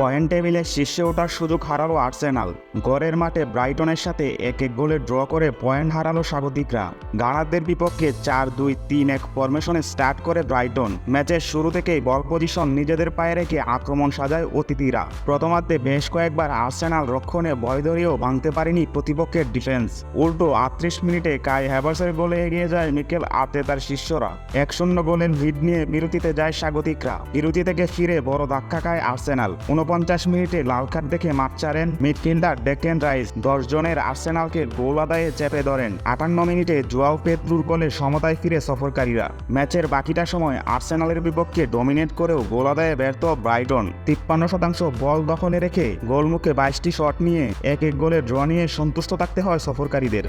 Point টেবিলে শীর্ষে ওঠার সুযোগ হারালো আর্সেনাল। গড়ের মাঠে ব্রাইটনের সাথে এক এক গোলে ড্র করে পয়েন্ট হারালো স্বাগতিকরা। গানারদের বিপক্ষে চার দুই তিন এক ফরমেশনে স্টার্ট করে ব্রাইটন। ম্যাচের শুরু থেকেই বল পজিশন নিজেদের পায়ে রেখে আক্রমণ সাজায় অতিথিরা। প্রথমার্ধে বেশ কয়েকবার আর্সেনাল রক্ষণে ভয় ধরিয়েও ভাঙতে পারেনি প্রতিপক্ষের ডিফেন্স। উল্টো আটত্রিশ মিনিটে কাই হ্যাভার্সের গোলে এগিয়ে যায় মিকেল আর্তেতার শিষ্যরা। এক শূন্য গোলের ভিড নিয়ে বিরতিতে যায় স্বাগতিকরা। বিরতি থেকে ফিরে বড় ধাক্কা খায় আর্সেনাল। উনপঞ্চাশ মিনিটে লাল কার্ড দেখে মাঠ ছাড়েন মিডফিল্ডার ডেকেন রাইস। দশ জনের আর্সেনালকে গোল আদায়ে চেপে ধরেন। আটান্ন মিনিটে জোয়াও পেত্রুর গোলে সমতায় ফিরে সফরকারীরা। ম্যাচের বাকিটা সময় আর্সেনালের বিপক্ষে ডমিনেট করেও গোল আদায়ে ব্যর্থ ব্রাইটন। তিপ্পান্ন শতাংশ বল দখলে রেখে গোলমুখে বাইশটি শট নিয়ে এক এক গোলে ড্র নিয়ে সন্তুষ্ট থাকতে হয় সফরকারীদের।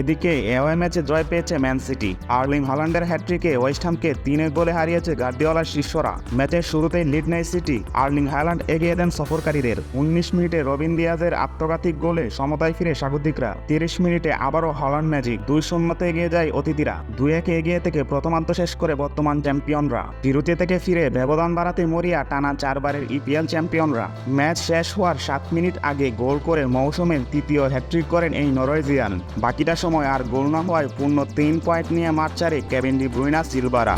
এদিকে এওয়ে ম্যাচে জয় পেয়েছে ম্যান সিটি। আর্লিং হল্যান্ডের হ্যাট্রিকে ওয়েস্টহামকে তিনের গোলে হারিয়েছে গার্দিওলার শিষ্যরা। ম্যাচের শুরুতেই লিড নেয় সিটি, আর্লিং হ্যালান্ড এগিয়ে দেন সফরকারীদের। উনিশ মিনিটে রবিন দিয়াজের আত্মঘাতিক গোলে সমতায় ফিরে স্বাগতিকরা। তিরিশ মিনিটে আবারও হল্যান্ড ম্যাজিক দুই শূন্যতে এগিয়ে যায় অতিথিরা। দুই একে এগিয়ে থেকে প্রথমার্ধ শেষ করে বর্তমান চ্যাম্পিয়নরা। বিরতি থেকে ফিরে ব্যবধান বাড়াতে মরিয়া টানা চারবারের ইপিএল চ্যাম্পিয়নরা। ম্যাচ শেষ হওয়ার সাত মিনিট আগে গোল করে মৌসুমের তৃতীয় হ্যাট্রিক করেন এই নরওয়েজিয়ান। বাকিটা সময় আর গোল না হওয়ায় পূর্ণ তিন পয়েন্ট নিয়ে মাঠ ছাড়ে কেভিন ডি ব্রুইনা সিলভারা।